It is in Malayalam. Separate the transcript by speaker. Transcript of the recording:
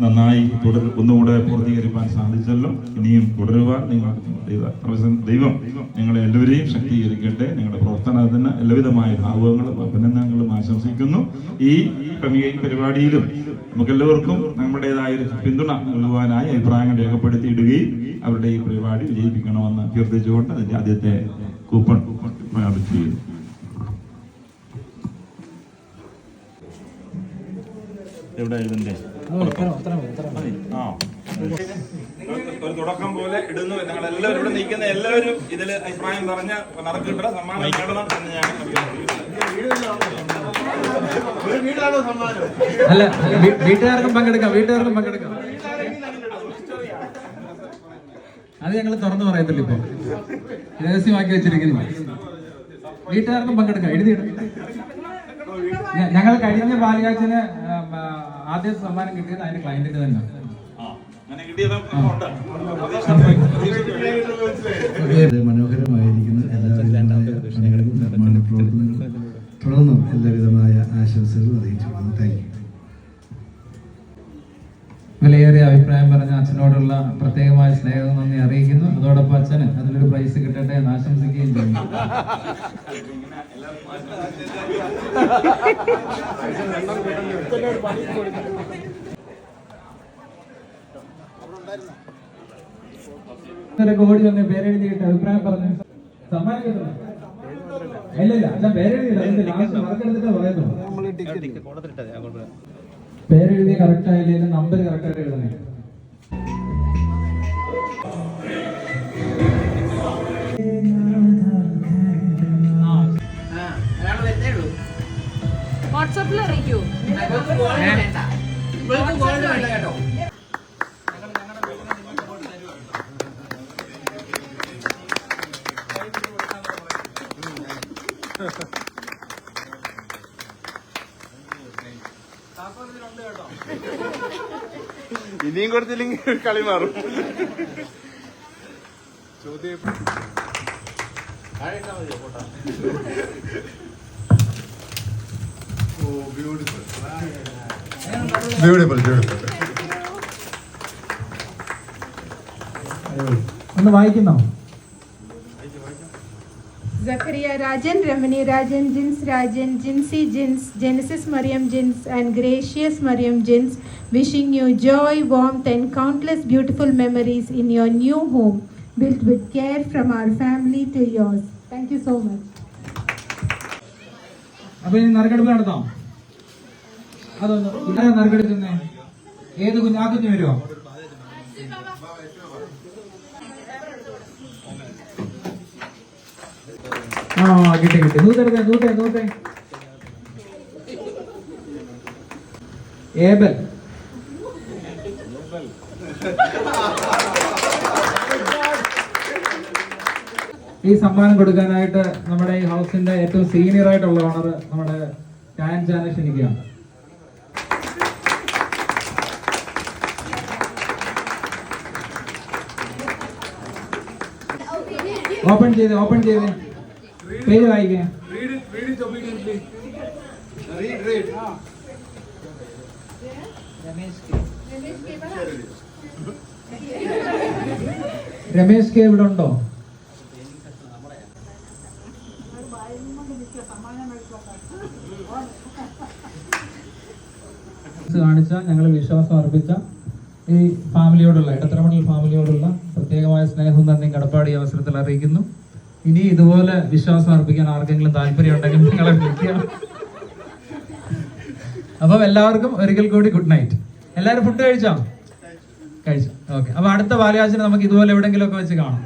Speaker 1: നന്നായി തുടർ ഒന്നുകൂടെ പൂർത്തീകരിക്കാൻ സാധിച്ചല്ലോ. ഇനിയും തുടരുവാൻ നിങ്ങൾ ദൈവ- ദൈവം നിങ്ങളെ എല്ലാവരെയും ശക്തീകരിക്കട്ടെ. നിങ്ങളുടെ പ്രവർത്തനത്തിന് എല്ലാവിധമായ ഭാവങ്ങളും അഭിനന്ദനങ്ങളും ആശംസിക്കുന്നു. ഈ പരിപാടിയിലും നമുക്കെല്ലാവർക്കും നമ്മുടേതായ ഒരു പിന്തുണ നൽകുവാനായി അഭിപ്രായങ്ങൾ രേഖപ്പെടുത്തിയിടുകയും അവരുടെ ഈ പരിപാടി വിജയിപ്പിക്കണമെന്ന് അഭ്യർത്ഥിച്ചുകൊണ്ട് അതിന്റെ ആദ്യത്തെ കൂപ്പൺ ചെയ്യുന്നു എവിടെ ഇതിന്റെ. ആ. ഒരു തുടക്കം പോലെ ഇടുന്നു ഞങ്ങൾ എല്ലാവരും ഇവിടെ നിൽക്കുന്ന എല്ലാവരും ഇതിൽ അഭിപ്രായം പറഞ്ഞ നറുക്കിട്ട് സമ്മാനം നേടണം എന്ന് ഞാൻ
Speaker 2: അല്ല വീട്ടുകാർക്കും പങ്കെടുക്കാം വീട്ടുകാർക്കും പങ്കെടുക്കാം. അത് ഞങ്ങൾ തുറന്നു പറയത്തില്ല ഇപ്പൊ. രഹസ്യമാക്കി വെച്ചിരിക്കുന്നു. വീട്ടുകാർക്കും പങ്കെടുക്കാം എഴുതിയിടും ഞങ്ങൾ കഴിഞ്ഞ ബാലികാച്ചിന് ആദ്യ സമ്മാനം കിട്ടിയത് അതിന്റെ ക്ലയന്റിന് തന്നെ
Speaker 3: മനോഹരമായിരിക്കുന്ന. പണികളും നിർമ്മാണ പ്രവർത്തനങ്ങൾ തുടർന്നും എല്ലാവിധമായ ആശംസകളും അറിയിച്ചു താങ്ക് യു
Speaker 2: വിലയേറിയ അഭിപ്രായം പറഞ്ഞ അച്ഛനോടുള്ള പ്രത്യേകമായ സ്നേഹം നന്ദി അറിയിക്കുന്നു. അതോടൊപ്പം അച്ഛന് അതിലൊരു പ്രൈസ് കിട്ടട്ടെ എന്ന് ആശംസിക്കുകയും ചെയ്യുന്നു. ഓടി വന്ന് പേരെഴുതിയിട്ട് അഭിപ്രായം പറഞ്ഞു. സമ്മാനം കിട്ടുന്നു ഇല്ല? ഇല്ല അച്ഛൻ പേരെഴുതിയില്ല പേരെഴുതിയ കറക്റ്റ് ആയില്ലെങ്കിൽ നമ്പർ കറക്റ്റ് ആയിട്ട് എഴുതണേ
Speaker 4: വാട്സാപ്പിൽ അറിയിക്കൂ.
Speaker 5: ഇനിയും കൊടുത്തില്ലെങ്കിൽ കളി മാറും.
Speaker 3: ബ്യൂട്ടിഫുൾ ബ്യൂട്ടിഫുൾ
Speaker 2: ഒന്ന് വായിക്കുന്നോ
Speaker 6: Zachariah Rajan, Ramani Rajan, Jins Rajan, Jinsi Jins Genesis Mariyam Jins and Gracious Mariyam Jins wishing you joy, warmth, and countless beautiful memories in your new home, built with care from our family to yours. Thank you so much.
Speaker 2: അപ്പൊ ഇനി നറുക്കെടുപ്പ് നടത്താം അതൊന്ന് പിള്ളേരെ നറുക്കെടുക്കുന്നേ. ഏത് കുഞ്ഞ് ആ കുഞ്ഞ് വരുമോ ആ കിട്ടി കിട്ടി. നൂറ്റെടുത്തേ നൂറ്റേ നൂറ്റേ ഏബൽ. ഈ സമ്മാനം കൊടുക്കാനായിട്ട് നമ്മുടെ ഈ ഹൗസിന്റെ ഏറ്റവും സീനിയർ ആയിട്ടുള്ള ഓണർ നമ്മുടെ ടാൻ ചാനെ ക്ഷണിക്കുകയാണ്. ഓപ്പൺ ചെയ്ത് ഓപ്പൺ ചെയ്ത് പേര് വായിക്കേ രമേശ് കെ ഇവിടെ ഉണ്ടോ കാണിച്ച ഞങ്ങൾ വിശ്വാസം അർപ്പിച്ച ഈ ഫാമിലിയോടുള്ള ഇടത്തരമണൽ ഫാമിലിയോടുള്ള പ്രത്യേകമായ സ്നേഹം നന്ദിയും കടപ്പാടി അവസരത്തിൽ അറിയിക്കുന്നു. ഇനി ഇതുപോലെ വിശ്വാസം അർപ്പിക്കാൻ ആർക്കെങ്കിലും താല്പര്യം ഉണ്ടെങ്കിൽ നിങ്ങളെ വിളിക്കാം അപ്പം എല്ലാവർക്കും ഒരിക്കൽ കൂടി ഗുഡ് നൈറ്റ്. എല്ലാവരും ഫുഡ് കഴിച്ചോ? കഴിച്ചു. ഓക്കെ. അപ്പൊ അടുത്ത ബാലയാചന നമുക്ക് ഇതുപോലെ എവിടെയെങ്കിലുമൊക്കെ വെച്ച് കാണാം.